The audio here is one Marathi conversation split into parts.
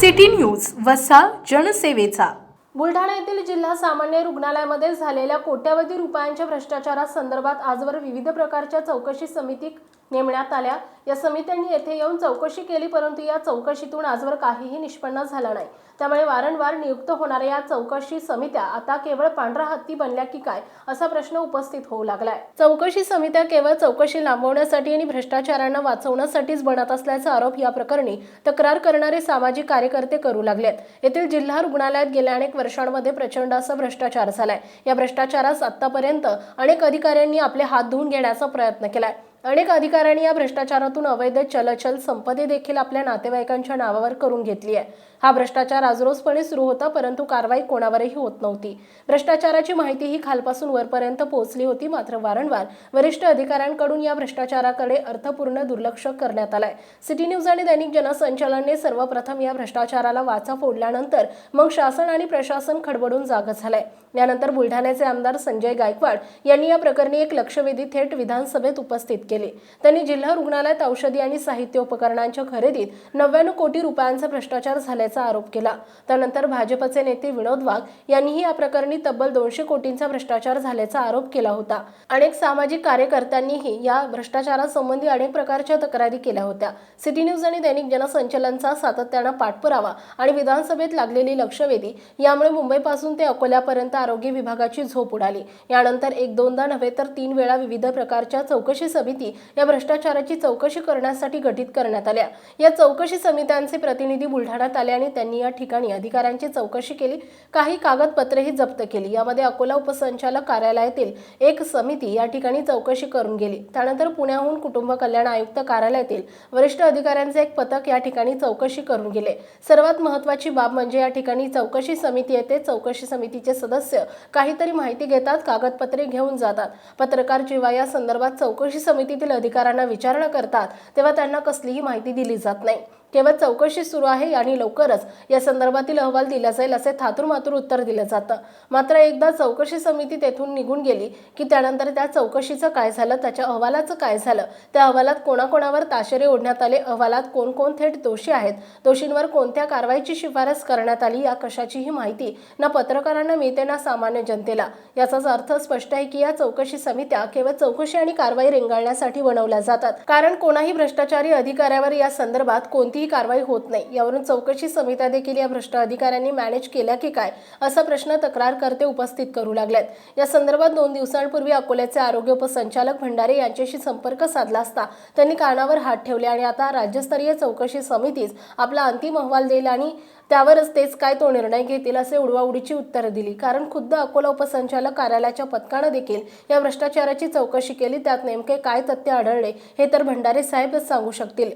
सिटी न्यूज वसा जनसेवेचा. बुलढाणा येथील जिल्हा सामान्य रुग्णालयामध्ये झालेल्या कोट्यावधी रुपयांच्या भ्रष्टाचारासंदर्भात आजवर विविध प्रकारच्या चौकशी समिती नेमण्यात आल्या. या समित्यांनी येथे येऊन चौकशी केली परंतु या चौकशीतून आजवर काहीही निष्पन्न झालं नाही. त्यामुळे वारंवार नियुक्त होणाऱ्या या चौकशी समित्या आता केवळ पांढरा हत्ती बनल्या की काय असा प्रश्न उपस्थित होऊ लागलाय. चौकशी समित्या केवळ चौकशी लांबवण्यासाठी आणि भ्रष्टाचारांना वाचवण्यासाठीच बनत असल्याचा आरोप या प्रकरणी तक्रार करणारे सामाजिक कार्यकर्ते करू लागलेत. येथील जिल्हा रुग्णालयात गेल्या अनेक वर्षांमध्ये प्रचंड असा भ्रष्टाचार झालाय. या भ्रष्टाचारास आतापर्यंत अनेक अधिकाऱ्यांनी आपले हात धुवून घेण्याचा प्रयत्न केलाय. अनेक अधिकाऱ्यांनी या भ्रष्टाचारातून अवैध चलचल संपत्ती देखील आपल्या नातेवाईकांच्या नावावर करून घेतली आहे. हा भ्रष्टाचार आजरोजपणे सुरू होता परंतु कारवाई कोणावरही होत नव्हती. भ्रष्टाचाराची माहिती ही खालपासून वरपर्यंत पोहोचली होती मात्र वारंवार वरिष्ठ अधिकाऱ्यांकडून या भ्रष्टाचाराकडे अर्थपूर्ण दुर्लक्ष करण्यात आलंय. सिटी न्यूज आणि दैनिक जनसंचालनने सर्वप्रथम या भ्रष्टाचाराला वाचा फोडल्यानंतर मग शासन आणि प्रशासन खडबडून जाग झालंय. यानंतर बुलढाण्याचे आमदार संजय गायकवाड यांनी या प्रकरणी एक लक्षवेधी थेट विधानसभेत उपस्थित केले. त्यांनी जिल्हा रुग्णालयात औषधी आणि साहित्य उपकरणांच्या खरेदीत नव्याण्णव कोटी रुपयांचा भ्रष्टाचार झाल्याचा आरोप केला. त्यानंतर भाजपचे नेते विनोद वाघ यांनीही या प्रकरणी तब्बल दोनशे कोटींचा भ्रष्टाचार झाल्याचा आरोप केला होता. अनेक सामाजिक कार्यकर्त्यांनीही या भ्रष्टाचारासंबंधी अनेक प्रकारच्या तक्रारी केल्या होत्या. सिटी न्यूज आणि दैनिक जनसंचलनचा सातत्यानं पाठपुरावा आणि विधानसभेत लागलेली लक्षवेधी यामुळे मुंबईपासून ते अकोल्यापर्यंत आरोग्य विभागाची झोप उडाली. यानंतर एक दोनदा नव्हे तर तीन वेळा विविध प्रकारच्या चौकशी समिती या भ्रष्टाचाराची चौकशी करण्यासाठी गठीत करण्यात आल्या. या चौकशी समित्यांचे प्रतिनिधी बुलढाण्यात आले आणि त्यांनी या ठिकाणी अधिकाऱ्यांची चौकशी केली. काही कागदपत्रेही जप्त केली. यामध्ये अकोला उपसंचालक कार्यालयातील एक समिती या ठिकाणी चौकशी करून गेली. त्यानंतर पुण्याहून कुटुंब कल्याण आयुक्त कार्यालयातील वरिष्ठ अधिकाऱ्यांचे एक पथक या ठिकाणी चौकशी करून गेले. सर्वात महत्वाची बाब म्हणजे या ठिकाणी चौकशी समिती येते चौकशी समितीचे सदस्य. काहीतरी माहिती घेतात कागदपत्रे घेऊन जातात. पत्रकार जेव्हा या संदर्भात चौकशी समिती समितीतील अधिकाऱ्यांना विचारणा करतात तेव्हा त्यांना कसलीही माहिती दिली जात नाही. केवळ चौकशी सुरू आहे आणि लवकरच या संदर्भातील अहवाल दिला जाईल असे थातूरमातूर उत्तर दिलं जातं. मात्र एकदा चौकशी समिती तेथून निघून गेली की त्यानंतर त्या चौकशीचं काय झालं त्याच्या अहवालाचं काय झालं त्या अहवालात कोणाकोणावर ताशेरे ओढण्यात आले अहवालात कोण कोण थेट दोषी आहेत दोषींवर कोणत्या कारवाईची शिफारस करण्यात आली या कशाचीही माहिती ना पत्रकारांना मिळते ना सामान्य जनतेला. याचाच अर्थ स्पष्ट आहे की या चौकशी समित्या केवळ चौकशी आणि कारवाई रेंगाळण्यासाठी बनवल्या जातात. कारण कोणाही भ्रष्टाचारी अधिकाऱ्यावर या संदर्भात कोणतीही कारवाई होत नाही. यावरून चौकशी समित्या देखील या भ्रष्ट अधिकाऱ्यांनी मॅनेज केल्या की काय असा प्रश्न तक्रारकर्ते उपस्थित करू लागलेत. या संदर्भात दोन दिवसांपूर्वी अकोल्याचे आरोग्य उपसंचालक भंडारे यांच्याशी संपर्क साधला असता त्यांनी कानावर हात ठेवले आणि आता राज्यस्तरीय चौकशी समितीच आपला अंतिम अहवाल देईल आणि त्यावरच तेच काय तो निर्णय घेतील असे उडवाउडीची उत्तरं दिली. कारण खुद्द अकोला उपसंचालक कार्यालयाच्या पथकानं देखील या भ्रष्टाचाराची चौकशी केली त्यात नेमके काय तथ्य आढळले हे तर भंडारे साहेबच सांगू शकतील.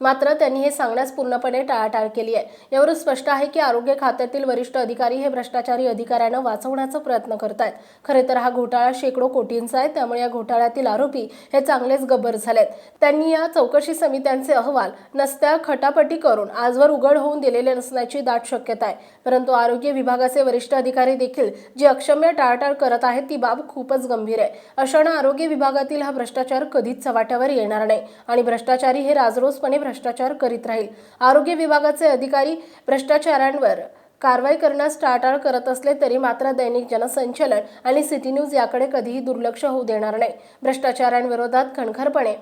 मात्र त्यांनी हे सांगण्यास पूर्णपणे टाळाटाळ केली आहे. यावरून स्पष्ट आहे की आरोग्य खात्यातील वरिष्ठ अधिकारी हे भ्रष्टाचारी अधिकाऱ्यांना वाचवण्याचा प्रयत्न करत आहेत खरे तर हा घोटाळा शेकडो कोटींचा आहे. त्यामुळे या घोटाळ्यातील आरोपी हे चांगलेच गब्बर झालेत. त्यांनी या चौकशी समित्यांचे अहवाल नसत्या खटापटी करून आजवर उघड होऊन दिलेले नसण्याची दाट शक्यता आहे. परंतु आरोग्य विभागाचे वरिष्ठ अधिकारी देखील जी अक्षम्य टाळाटाळ करत आहेत ती बाब खूपच गंभीर आहे. अशानं आरोग्य विभागातील हा भ्रष्टाचार कधीच चव्हाट्यावर येणार नाही. आणि भ्रष्टाचारी हे राजरोसपणे भ्रष्टाचार करीत राहील. आरोग्य विभागाचे अधिकारी भ्रष्टाचारांवर कारवाई करण्यास टाळाटाळ करत असले तरी मात्र दैनिक जनसंचलन आणि सिटी न्यूज याकडे कधीही दुर्लक्ष होऊ देणार नाही. भ्रष्टाचारांविरोधात खणखरपणे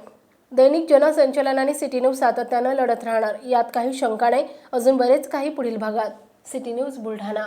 दैनिक जनसंचलन आणि सिटी न्यूज सातत्यानं लढत राहणार. यात काही शंका नाही. अजून बरेच काही पुढील भागात. City news Buldhana.